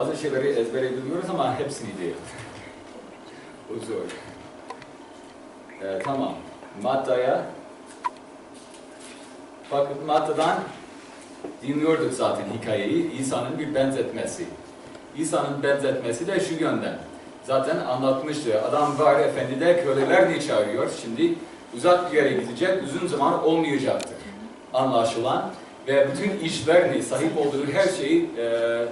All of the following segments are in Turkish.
Bazı şeyleri ezbere biliyoruz ama hepsini değil. o zor. Ee, tamam. Madda'ya Bakın Madda'dan dinliyorduk zaten hikayeyi. İsa'nın bir benzetmesi. İsa'nın benzetmesi de şu yönden. Zaten anlatmıştı. Adam var efendi de kölelerini çağırıyor. Şimdi uzak bir yere gidecek. Uzun zaman olmayacaktır. Anlaşılan. Ve bütün işlerini, sahip olduğu her şeyi e,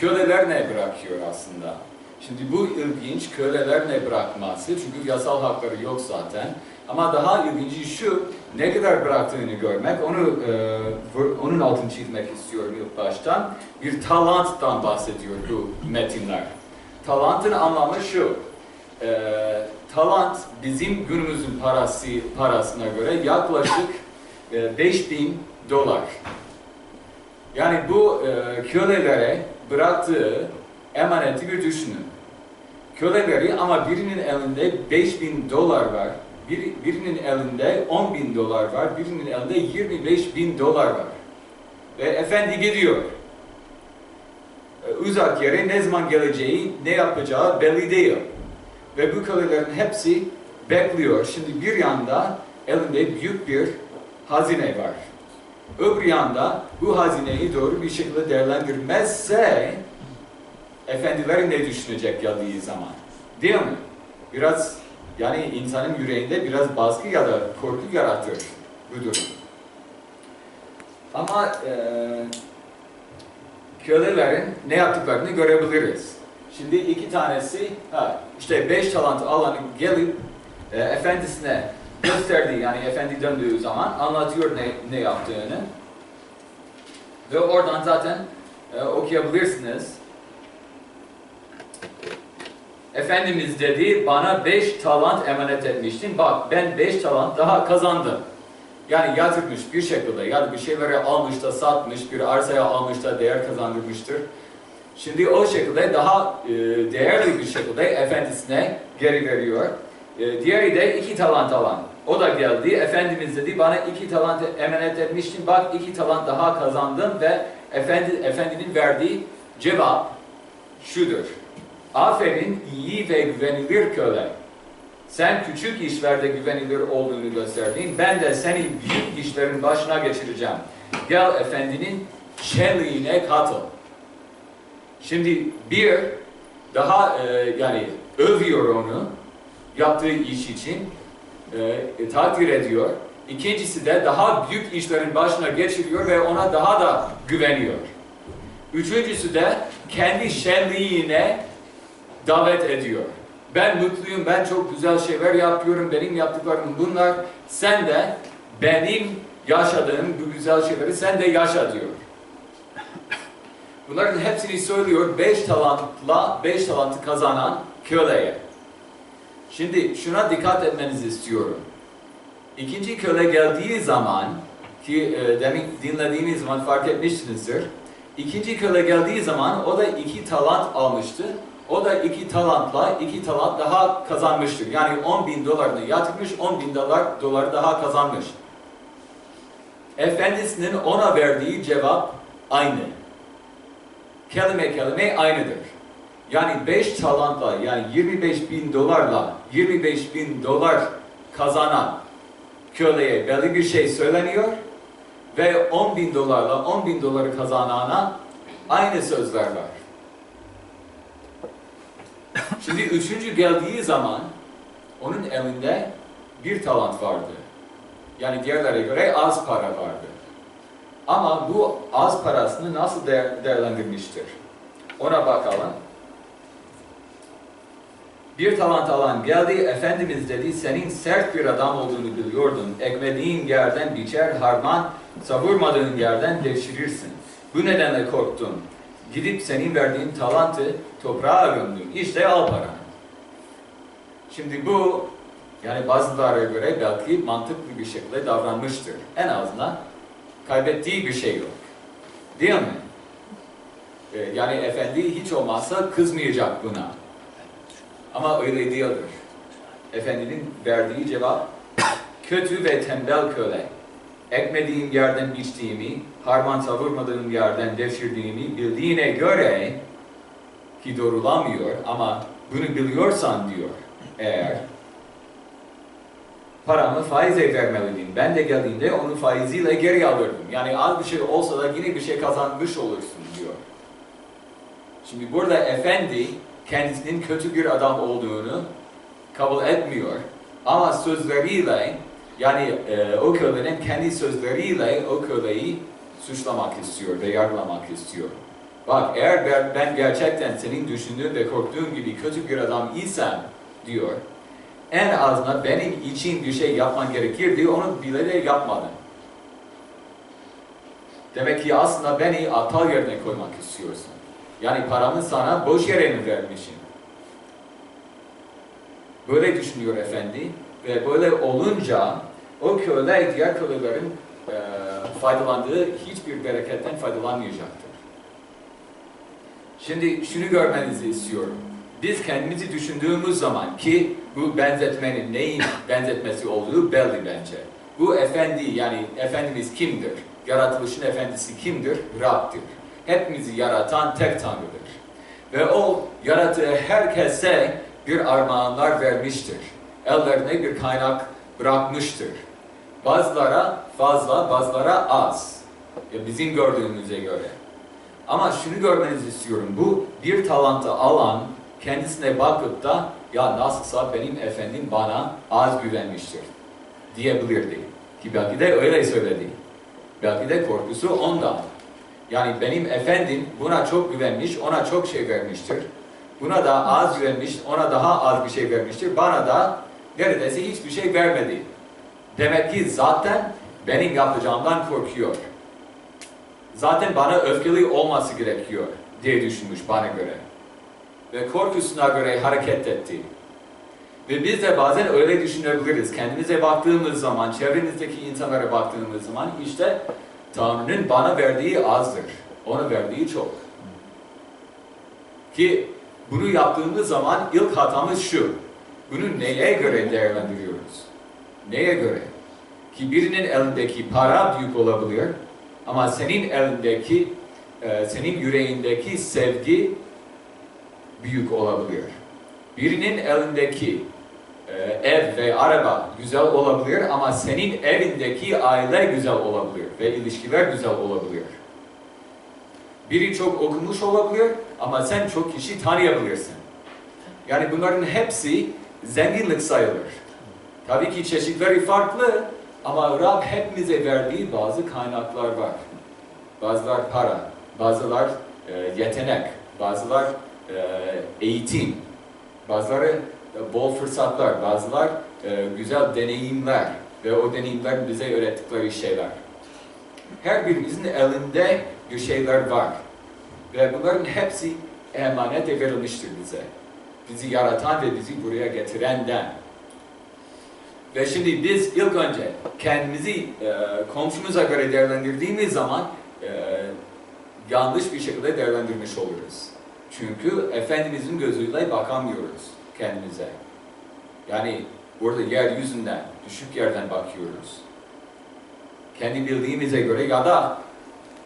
kölelerine bırakıyor aslında. Şimdi bu ilginç kölelerine bırakması. Çünkü yasal hakları yok zaten. Ama daha ilginci şu, ne kadar bıraktığını görmek, onu e, onun altını çizmek istiyorum ilk baştan. Bir talanttan bahsediyor bu metinler. Talantın anlamı şu, e, talant bizim günümüzün parası parasına göre yaklaşık e, 5000 dolar. Yani bu e, kölelere bıraktığı emaneti bir düşünün. Köleleri ama birinin elinde 5000 dolar var, bir, birinin elinde 10 bin dolar var, birinin elinde 25 bin dolar var. Ve efendi gidiyor. Ee, Uzak yere ne zaman geleceği, ne yapacağı belli değil. Ve bu kölelerin hepsi bekliyor. Şimdi bir yanda elinde büyük bir hazine var. Öbür yanda bu hazineyi doğru bir şekilde değerlendirmezse efendileri ne düşünecek geldiği zaman? Değil mi? Biraz yani insanın yüreğinde biraz baskı ya da korku yaratır bu durum. Ama e, kölelerin ne yaptıklarını görebiliriz. Şimdi iki tanesi, ha, işte beş talent alanı gelip e, efendisine gösterdiği yani efendi döndüğü zaman anlatıyor ne, ne yaptığını. Ve oradan zaten e, okuyabilirsiniz. Efendimiz dedi bana beş talant emanet etmiştin. Bak ben beş talant daha kazandım. Yani yatırmış bir şekilde ya da bir şeyleri almış da satmış, bir arsaya almış da değer kazandırmıştır. Şimdi o şekilde daha e, değerli bir şekilde efendisine geri veriyor. E, diğeri de iki talant alan. O da geldi. Efendimiz dedi bana iki talant emanet etmiştin. Bak iki talant daha kazandım ve efendi, efendinin verdiği cevap şudur. Aferin iyi ve güvenilir köle. Sen küçük işlerde güvenilir olduğunu gösterdin. Ben de seni büyük işlerin başına geçireceğim. Gel efendinin şenliğine katıl. Şimdi bir daha e, yani övüyor onu yaptığı iş için e, takdir ediyor. İkincisi de daha büyük işlerin başına geçiriyor ve ona daha da güveniyor. Üçüncüsü de kendi şenliğine davet ediyor. Ben mutluyum, ben çok güzel şeyler yapıyorum, benim yaptıklarım bunlar. Sen de benim yaşadığım bu güzel şeyleri sen de yaşa diyor. Bunların hepsini söylüyor beş talantla beş talantı kazanan köleye. Şimdi şuna dikkat etmenizi istiyorum. İkinci köle geldiği zaman ki e, demin dinlediğiniz zaman fark etmişsinizdir. İkinci köle geldiği zaman o da iki talant almıştı. O da iki talantla iki talant daha kazanmıştır. Yani 10 bin dolarını yatırmış, 10 bin dolar, doları daha kazanmış. Efendisinin ona verdiği cevap aynı. Kelime kelime aynıdır. Yani 5 talantla yani 25 bin dolarla 25 bin dolar kazanan köleye belli bir şey söyleniyor ve 10 bin dolarla 10 bin doları kazanana aynı sözler var. Şimdi üçüncü geldiği zaman onun elinde bir talant vardı. Yani diğerlere göre az para vardı. Ama bu az parasını nasıl değer, değerlendirmiştir? Ona bakalım. Bir talant alan geldi, Efendimiz dedi, senin sert bir adam olduğunu biliyordum. Ekmediğin yerden biçer, harman, savurmadığın yerden devşirirsin. Bu nedenle korktum. Gidip senin verdiğin talantı toprağa gömdüm. İşte al paranı. Şimdi bu, yani bazılara göre belki mantıklı bir şekilde davranmıştır. En azından kaybettiği bir şey yok. Değil mi? Ee, yani efendi hiç olmazsa kızmayacak buna. Ama öyle değildir. Efendinin verdiği cevap kötü ve tembel köle. Ekmediğim yerden biçtiğimi, harman savurmadığım yerden devşirdiğimi bildiğine göre ki doğrulamıyor ama bunu biliyorsan diyor eğer paramı faize vermeliydim. Ben de geldiğinde onu faiziyle geri alırdım. Yani az bir şey olsa da yine bir şey kazanmış olursun diyor. Şimdi burada efendi kendisinin kötü bir adam olduğunu kabul etmiyor. Ama sözleriyle yani e, o kölenin kendi sözleriyle o köleyi suçlamak istiyor ve yargılamak istiyor. Bak eğer ben, gerçekten senin düşündüğün ve korktuğun gibi kötü bir adam isem diyor. En azından benim için bir şey yapman gerekirdi, onu bile de yapmadın. Demek ki aslında beni aptal yerine koymak istiyorsun. Yani paramı sana boş yere mi vermişim? Böyle düşünüyor efendi ve böyle olunca o köle diğer kölelerin e, faydalandığı hiçbir bereketten faydalanmayacaktır. Şimdi şunu görmenizi istiyorum. Biz kendimizi düşündüğümüz zaman ki bu benzetmenin neyin benzetmesi olduğu belli bence. Bu efendi yani Efendimiz kimdir? Yaratılışın efendisi kimdir? Rab'dir. Hepimizi yaratan tek Tanrı'dır. Ve o yarattığı herkese bir armağanlar vermiştir. Ellerine bir kaynak bırakmıştır. Bazılara fazla, bazılara az. Ya bizim gördüğümüze göre. Ama şunu görmenizi istiyorum. Bu bir talantı alan kendisine bakıp da ya nasılsa benim efendim bana az güvenmiştir diyebilirdi. Ki belki de öyle söyledi. Belki de korkusu ondan. Yani benim efendim buna çok güvenmiş, ona çok şey vermiştir. Buna da az güvenmiş, ona daha az bir şey vermiştir. Bana da neredeyse hiçbir şey vermedi. Demek ki zaten benim yapacağımdan korkuyor. Zaten bana öfkeli olması gerekiyor diye düşünmüş bana göre. Ve korkusuna göre hareket etti. Ve biz de bazen öyle düşünebiliriz. Kendimize baktığımız zaman, çevremizdeki insanlara baktığımız zaman işte Tanrı'nın bana verdiği azdır. Ona verdiği çok. Ki bunu yaptığımız zaman ilk hatamız şu. Bunu neye göre değerlendiriyoruz? Neye göre? Ki birinin elindeki para büyük olabilir ama senin elindeki, e, senin yüreğindeki sevgi büyük olabilir. Birinin elindeki ev ve araba güzel olabilir ama senin evindeki aile güzel olabilir ve ilişkiler güzel olabilir. Biri çok okumuş olabilir ama sen çok kişi tanıyabilirsin. Yani bunların hepsi zenginlik sayılır. Tabii ki çeşitleri farklı ama Rab hepimize verdiği bazı kaynaklar var. Bazılar para, bazılar e, yetenek, bazılar e, eğitim, bazıları bol fırsatlar, bazılar e, güzel deneyimler ve o deneyimler bize öğrettikleri şeyler. Her birimizin elinde bir şeyler var. Ve bunların hepsi emanet verilmiştir bize. Bizi yaratan ve bizi buraya getirenden. Ve şimdi biz ilk önce kendimizi e, komşumuza göre değerlendirdiğimiz zaman e, yanlış bir şekilde değerlendirmiş oluruz. Çünkü Efendimizin gözüyle bakamıyoruz kendimize. Yani burada yeryüzünden, düşük yerden bakıyoruz. Kendi bildiğimize göre ya da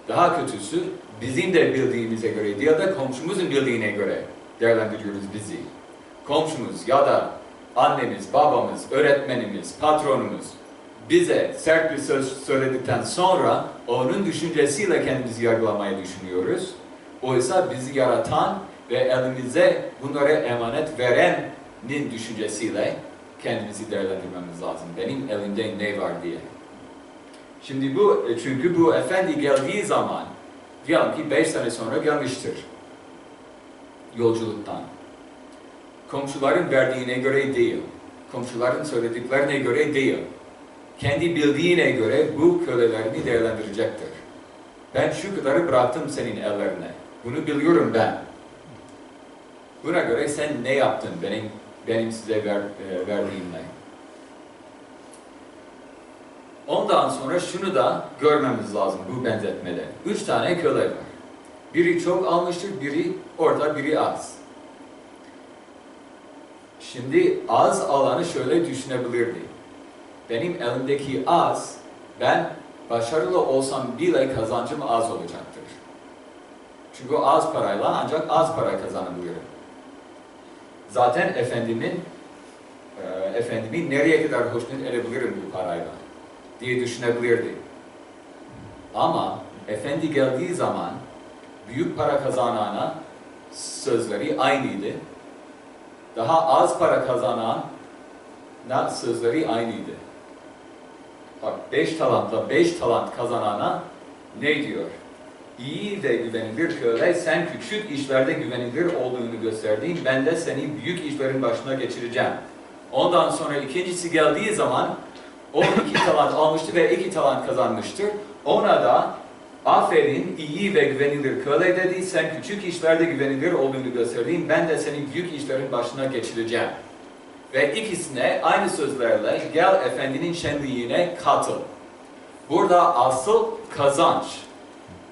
daha kötüsü bizim de bildiğimize göre ya da komşumuzun bildiğine göre değerlendiriyoruz bizi. Komşumuz ya da annemiz, babamız, öğretmenimiz, patronumuz bize sert bir söz söyledikten sonra onun düşüncesiyle kendimizi yargılamaya düşünüyoruz. Oysa bizi yaratan ve elimize bunlara emanet verenin düşüncesiyle kendimizi değerlendirmemiz lazım. Benim elimde ne var diye. Şimdi bu, çünkü bu efendi geldiği zaman, diyelim ki beş sene sonra gelmiştir yolculuktan. Komşuların verdiğine göre değil, komşuların söylediklerine göre değil, kendi bildiğine göre bu kölelerini değerlendirecektir. Ben şu kadarı bıraktım senin ellerine. Bunu biliyorum ben. Buna göre sen ne yaptın benim benim size ver, e, verdiğimle? Ondan sonra şunu da görmemiz lazım bu benzetmede. Üç tane köle var. Biri çok almıştır, biri orta, biri az. Şimdi az alanı şöyle düşünebilirdi. Benim elimdeki az, ben başarılı olsam bile kazancım az olacaktır. Çünkü az parayla ancak az para kazanabilirim. Zaten efendimin e, efendimi nereye kadar hoşnut edebilirim bu parayla diye düşünebilirdi. Ama efendi geldiği zaman büyük para kazanana sözleri aynıydı. Daha az para kazanan na sözleri aynıydı. Bak beş talantla beş talant kazanana ne diyor? İyi ve güvenilir köle, sen küçük işlerde güvenilir olduğunu gösterdiğin, ben de seni büyük işlerin başına geçireceğim. Ondan sonra ikincisi geldiği zaman, o iki talant almıştı ve iki talant kazanmıştır. Ona da aferin iyi ve güvenilir köle dedi, sen küçük işlerde güvenilir olduğunu gösterdiğin, ben de seni büyük işlerin başına geçireceğim. Ve ikisine aynı sözlerle gel efendinin şenliğine katıl. Burada asıl kazanç,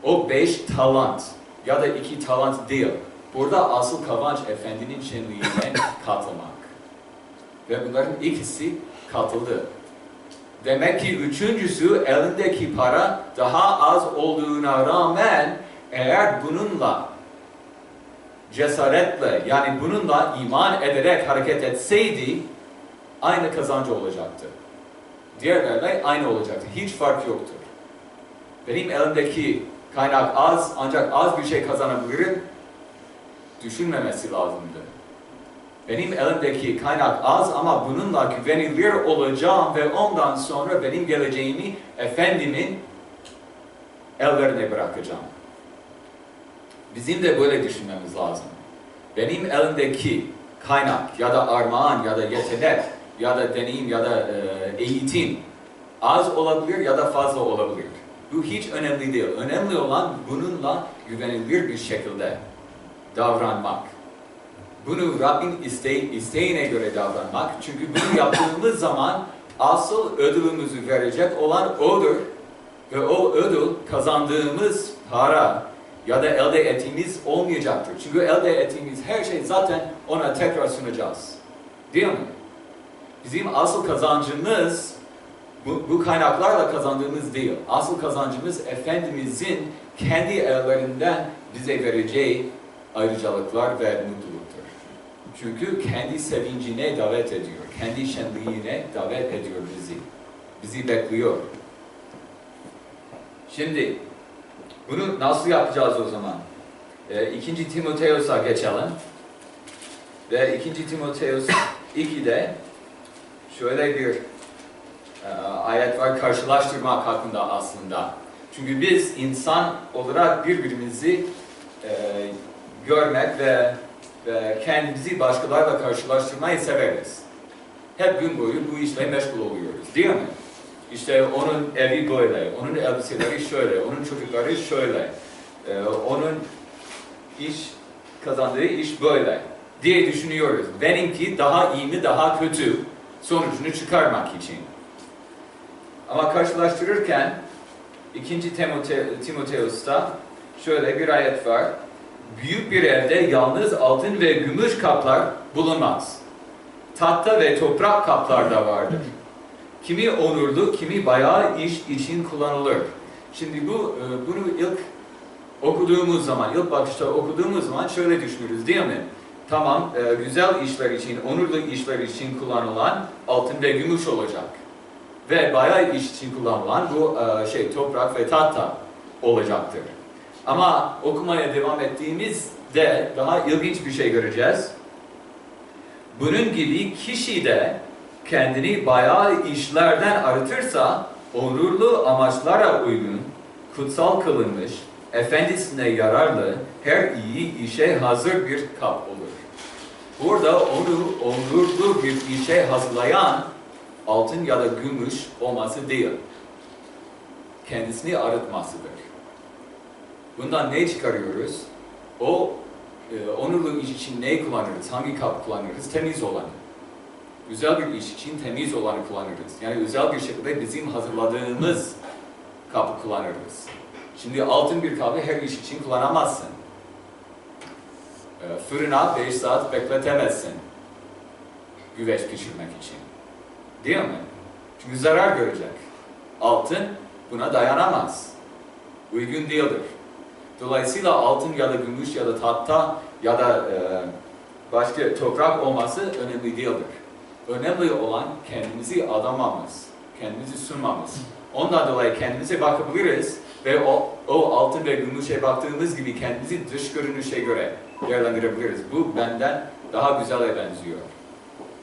o beş talant ya da iki talant değil. Burada asıl kazanç efendinin şenliğine katılmak. Ve bunların ikisi katıldı. Demek ki üçüncüsü elindeki para daha az olduğuna rağmen eğer bununla cesaretle yani bununla iman ederek hareket etseydi aynı kazancı olacaktı. Diğerlerle aynı olacaktı. Hiç fark yoktur. Benim elimdeki kaynak az ancak az bir şey kazanabilirim düşünmemesi lazımdı. Benim elimdeki kaynak az ama bununla güvenilir olacağım ve ondan sonra benim geleceğimi Efendimin ellerine bırakacağım. Bizim de böyle düşünmemiz lazım. Benim elimdeki kaynak ya da armağan ya da yetenek ya da deneyim ya da eğitim az olabilir ya da fazla olabilir. Bu hiç önemli değil. Önemli olan bununla güvenilir bir şekilde davranmak. Bunu Rabbin iste, isteğine göre davranmak. Çünkü bunu yaptığımız zaman asıl ödülümüzü verecek olan O'dur. Ve o ödül kazandığımız para ya da elde ettiğimiz olmayacaktır. Çünkü elde ettiğimiz her şey zaten ona tekrar sunacağız. Değil mi? Bizim asıl kazancımız bu, bu kaynaklarla kazandığımız değil. Asıl kazancımız Efendimizin kendi ellerinden bize vereceği ayrıcalıklar ve mutluluktur. Çünkü kendi sevincine davet ediyor. Kendi şenliğine davet ediyor bizi. Bizi bekliyor. Şimdi bunu nasıl yapacağız o zaman? E, 2. Timoteos'a geçelim. Ve 2. Timoteos 2'de şöyle bir ayet var karşılaştırmak hakkında aslında. Çünkü biz insan olarak birbirimizi e, görmek ve, ve kendimizi başkalarıyla karşılaştırmayı severiz. Hep gün boyu bu işle meşgul oluyoruz değil mi? İşte onun evi böyle, onun elbiseleri şöyle, onun çocukları şöyle, e, onun iş kazandığı iş böyle diye düşünüyoruz. Benimki daha iyi mi, daha kötü sonucunu çıkarmak için. Ama karşılaştırırken 2. Timote Timoteus'ta şöyle bir ayet var. Büyük bir evde yalnız altın ve gümüş kaplar bulunmaz. Tahta ve toprak kaplar da vardır. Kimi onurlu, kimi bayağı iş için kullanılır. Şimdi bu e, bunu ilk okuduğumuz zaman, ilk bakışta okuduğumuz zaman şöyle düşünürüz değil mi? Tamam, e, güzel işler için, onurlu işler için kullanılan altın ve gümüş olacak. Ve bayağı iş için kullanılan bu e, şey toprak ve tahta olacaktır. Ama okumaya devam ettiğimizde daha ilginç bir şey göreceğiz. Bunun gibi kişi de kendini bayağı işlerden arıtırsa onurlu amaçlara uygun, kutsal kılınmış, efendisine yararlı, her iyi işe hazır bir kap olur. Burada onu onurlu bir işe hazırlayan altın ya da gümüş olması değil, kendisini arıtmasıdır. Bundan ne çıkarıyoruz? O e, onurlu iş için ne kullanırız? Hangi kap kullanırız? Temiz olanı. Güzel bir iş için temiz olanı kullanırız. Yani özel bir şekilde bizim hazırladığımız kapı kullanırız. Şimdi altın bir kabı her iş için kullanamazsın. E, fırına 5 saat bekletemezsin. Güveç pişirmek için. Değil mi? Çünkü zarar görecek. Altın buna dayanamaz. Uygun değildir. Dolayısıyla altın ya da gümüş ya da tahta ya da e, başka toprak olması önemli değildir. Önemli olan kendimizi adamamız, kendimizi sunmamız. Ondan dolayı kendimize bakabiliriz ve o, o altın ve gümüşe baktığımız gibi kendimizi dış görünüşe göre değerlendirebiliriz. Bu benden daha güzele benziyor.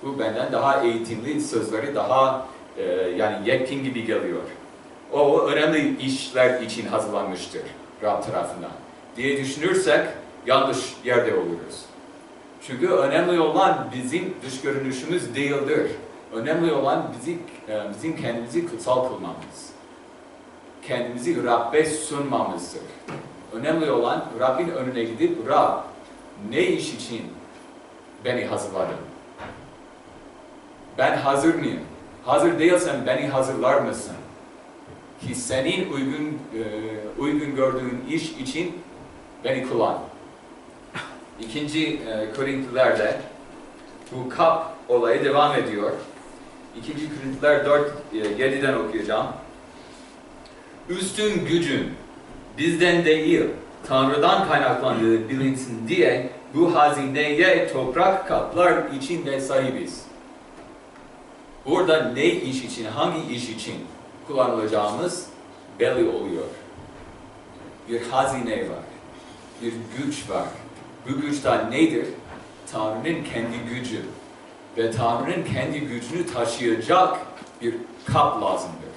Bu benden daha eğitimli, sözleri daha e, yani yetkin gibi geliyor. O önemli işler için hazırlanmıştır Rab tarafından diye düşünürsek yanlış yerde oluruz. Çünkü önemli olan bizim dış görünüşümüz değildir. Önemli olan bizi, e, bizim kendimizi kutsal kılmamız. Kendimizi Rab'be sunmamızdır. Önemli olan Rabbin önüne gidip Rab ne iş için beni hazırladın? Ben hazır mıyım? Hazır değilsen beni hazırlar mısın? Ki senin uygun e, uygun gördüğün iş için beni kullan. İkinci e, Korintliler'de bu kap olayı devam ediyor. İkinci Korintliler 4, e, 7'den okuyacağım. Üstün gücün bizden değil, Tanrı'dan kaynaklandığı bilinsin diye bu hazineye toprak kaplar içinde sahibiz. Burada ne iş için, hangi iş için kullanılacağımız belli oluyor. Bir hazine var, bir güç var. Bu güç de nedir? Tanrı'nın kendi gücü. Ve Tanrı'nın kendi gücünü taşıyacak bir kap lazımdır.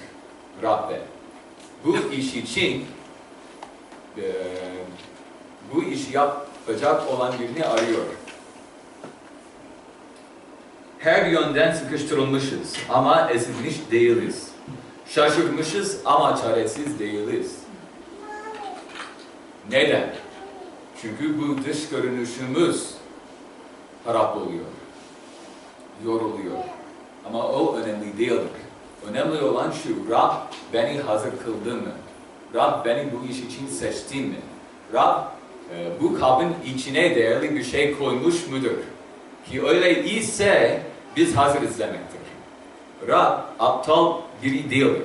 Rabbe. Bu iş için bu işi yapacak olan birini arıyor. Her yönden sıkıştırılmışız ama ezilmiş değiliz. Şaşırmışız ama çaresiz değiliz. Neden? Çünkü bu dış görünüşümüz harap oluyor. Yoruluyor. Ama o önemli değildir. Önemli olan şu, Rab beni hazır kıldı mı? Rab beni bu iş için seçti mi? Rab e, bu kabın içine değerli bir şey koymuş mudur? Ki öyle ise biz hazırız demektir. Rab aptal biri değildir.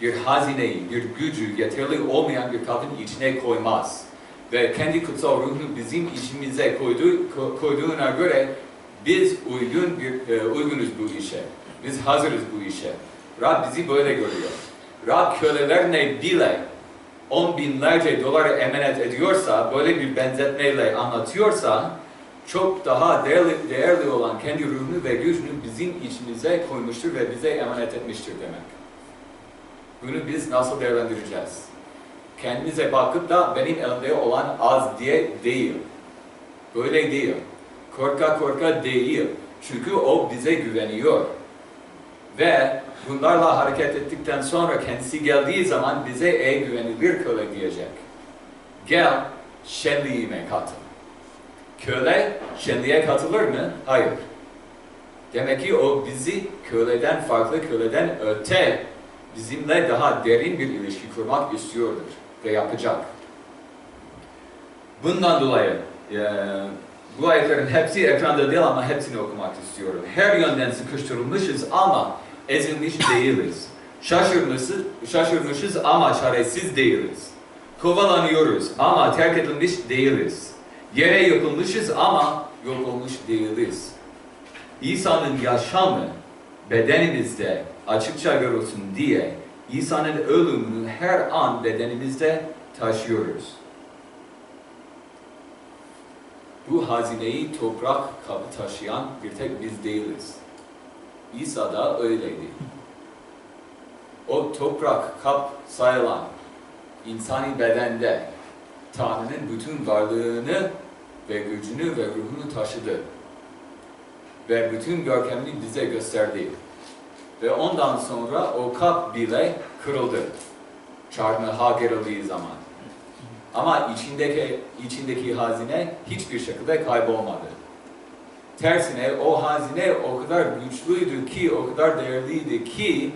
Bir hazineyi, bir gücü yeterli olmayan bir kabın içine koymaz. Ve kendi kutsal ruhunu bizim içimize koyduğu, ko- koyduğuna göre biz uygun bir, e, uygunuz bu işe. Biz hazırız bu işe. Rab bizi böyle görüyor. Rab kölelerine bile on binlerce doları emanet ediyorsa, böyle bir benzetmeyle anlatıyorsa, çok daha değerli, değerli olan kendi ruhunu ve gücünü bizim içimize koymuştur ve bize emanet etmiştir demek. Bunu biz nasıl değerlendireceğiz? Kendimize bakıp da benim elimde olan az diye değil. Böyle değil. Korka korka değil. Çünkü o bize güveniyor. Ve bunlarla hareket ettikten sonra kendisi geldiği zaman bize ey güvenilir köle diyecek. Gel şenliğime katıl. Köle şenliğe katılır mı? Hayır. Demek ki o bizi köleden farklı, köleden öte bizimle daha derin bir ilişki kurmak istiyordur ve yapacak. Bundan dolayı e, bu ayetlerin hepsi ekranda değil ama hepsini okumak istiyorum. Her yönden sıkıştırılmışız ama ezilmiş değiliz. Şaşırmışız, şaşırmışız ama çaresiz değiliz. Kovalanıyoruz ama terk edilmiş değiliz. Yere yıkılmışız ama yok olmuş değiliz. İsa'nın yaşamı bedenimizde açıkça görülsün diye İsa'nın ölümünü her an bedenimizde taşıyoruz. Bu hazineyi toprak kabı taşıyan bir tek biz değiliz. İsa da öyleydi. O toprak kap sayılan insani bedende Tanrı'nın bütün varlığını ve gücünü ve ruhunu taşıdı. Ve bütün görkemini bize gösterdi. Ve ondan sonra o kap bile kırıldı. Çarmıha gerildiği zaman. Ama içindeki, içindeki hazine hiçbir şekilde kaybolmadı. Tersine o hazine o kadar güçlüydü ki, o kadar değerliydi ki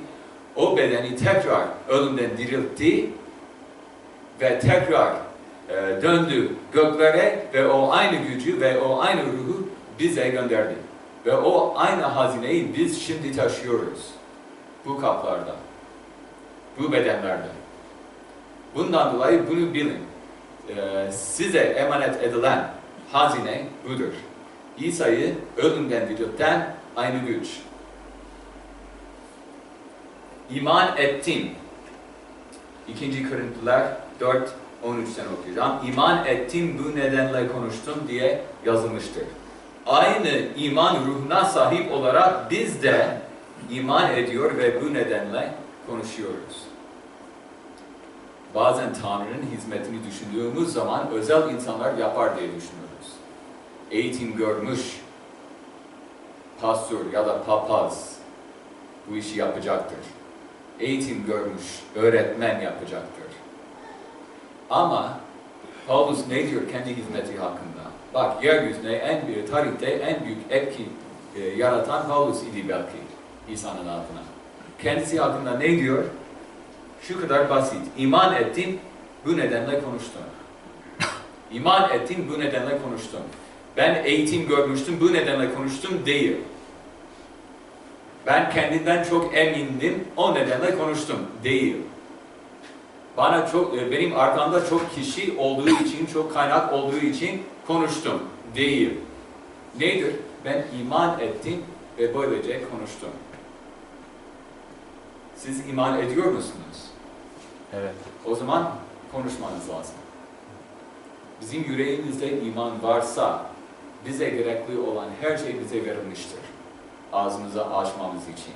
o bedeni tekrar ölümden diriltti ve tekrar e, döndü göklere ve o aynı gücü ve o aynı ruhu bize gönderdi. Ve o aynı hazineyi biz şimdi taşıyoruz. Bu kaplarda. Bu bedenlerde. Bundan dolayı bunu bilin. e, size emanet edilen hazine budur. İsa'yı ölümden dirilten aynı güç. İman ettim. İkinci Korintiler 4, 13'ten okuyacağım. İman ettim bu nedenle konuştum diye yazılmıştır. Aynı iman ruhuna sahip olarak biz de iman ediyor ve bu nedenle konuşuyoruz. Bazen Tanrı'nın hizmetini düşündüğümüz zaman özel insanlar yapar diye düşünüyoruz. Eğitim görmüş pastör ya da papaz bu işi yapacaktır. Eğitim görmüş öğretmen yapacaktır. Ama Paulus ne diyor kendi hizmeti hakkında? Bak yeryüzüne en büyük tarihte en büyük etki e, yaratan Paulus idi belki İsa'nın adına. Kendisi hakkında ne diyor? Şu kadar basit. İman ettim, bu nedenle konuştum. İman ettim, bu nedenle konuştum. Ben eğitim görmüştüm, bu nedenle konuştum değil. Ben kendimden çok emindim, o nedenle konuştum değil. Bana çok, e, benim arkamda çok kişi olduğu için, çok kaynak olduğu için konuştum değil. Nedir? Ben iman ettim ve böylece konuştum. Siz iman ediyor musunuz? Evet. O zaman konuşmanız lazım. Bizim yüreğimizde iman varsa bize gerekli olan her şey bize verilmiştir. Ağzımızı açmamız için.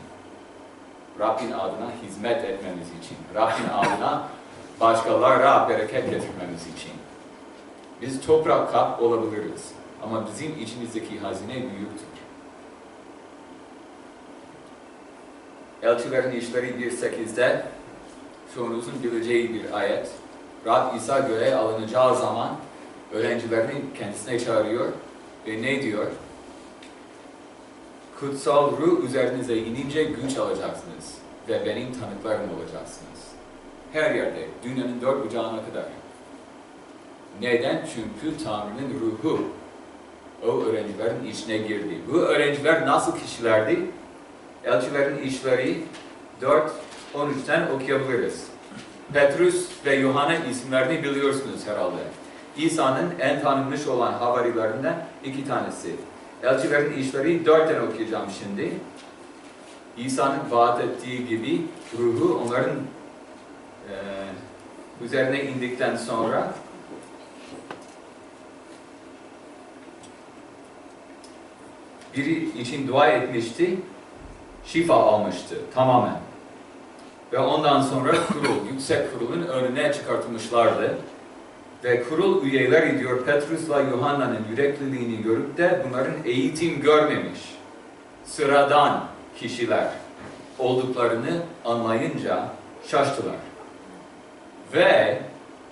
Rabbin adına hizmet etmemiz için. Rabbin adına başkalara bereket getirmemiz için. Biz toprak kap olabiliriz. Ama bizim içimizdeki hazine büyüktür. Elçilerin İşleri 1.8'de çoğunuzun bileceği bir ayet. Rab İsa göğe alınacağı zaman öğrencilerini kendisine çağırıyor ve ne diyor? Kutsal ruh üzerinize inince güç alacaksınız ve benim tanıklarım olacaksınız. Her yerde, dünyanın dört bucağına kadar. Neden? Çünkü Tanrı'nın ruhu o öğrencilerin içine girdi. Bu öğrenciler nasıl kişilerdi? Elçilerin işleri 4, 13'ten okuyabiliriz. Petrus ve Yohana isimlerini biliyorsunuz herhalde. İsa'nın en tanınmış olan havarilerinden iki tanesi. Elçilerin işleri 4'ten okuyacağım şimdi. İsa'nın vaat ettiği gibi ruhu onların e, üzerine indikten sonra biri için dua etmişti, şifa almıştı tamamen. Ve ondan sonra kurul, yüksek kurulun önüne çıkartılmışlardı. Ve kurul üyeleri diyor Petrus'la Yuhanna'nın yürekliliğini görüp de bunların eğitim görmemiş, sıradan kişiler olduklarını anlayınca şaştılar. Ve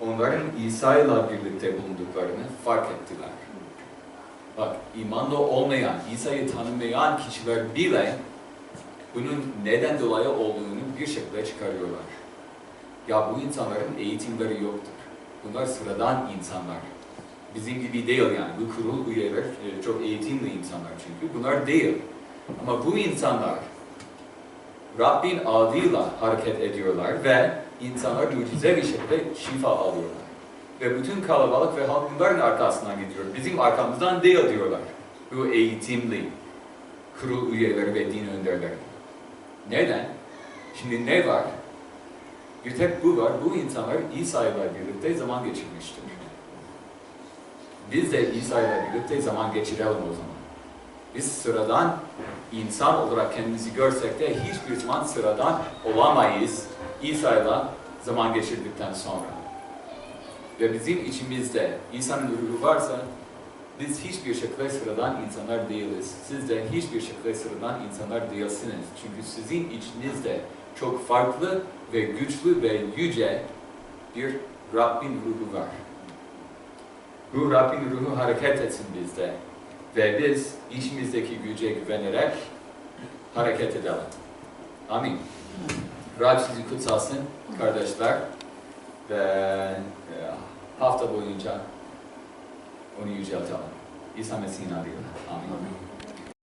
onların İsa ile birlikte bulunduklarını fark ettiler. Bak imanlı olmayan, İsa'yı tanımayan kişiler bile bunun neden dolayı olduğunu bir şekilde çıkarıyorlar. Ya bu insanların eğitimleri yoktur. Bunlar sıradan insanlar. Bizim gibi değil yani. Bu kurul üyeler e, çok eğitimli insanlar çünkü. Bunlar değil. Ama bu insanlar Rabbin adıyla hareket ediyorlar ve insanlar mucize bir şekilde şifa alıyorlar. Ve bütün kalabalık ve halk bunların arkasından gidiyor. Bizim arkamızdan değil diyorlar. Bu eğitimli kurul üyeleri ve din önderleri. Neden? Şimdi ne var? Bir tek bu var. Bu insanlar İsa ile birlikte zaman geçirmiştir. Biz de İsa ile birlikte zaman geçirelim o zaman. Biz sıradan insan olarak kendimizi görsek de hiçbir zaman sıradan olamayız İsa ile zaman geçirdikten sonra. Ve bizim içimizde İsa'nın ruhu varsa biz hiçbir şekilde sıradan insanlar değiliz. Siz de hiçbir şekilde sıradan insanlar değilsiniz. Çünkü sizin içinizde çok farklı ve güçlü ve yüce bir Rabbin ruhu var. Bu Rabbin ruhu hareket etsin bizde. Ve biz içimizdeki güce güvenerek hareket edelim. Amin. Rab sizi kutsalsın kardeşler. Ve e, hafta boyunca onu yüceltelim. İsa Mesih'in adıyla. Amin.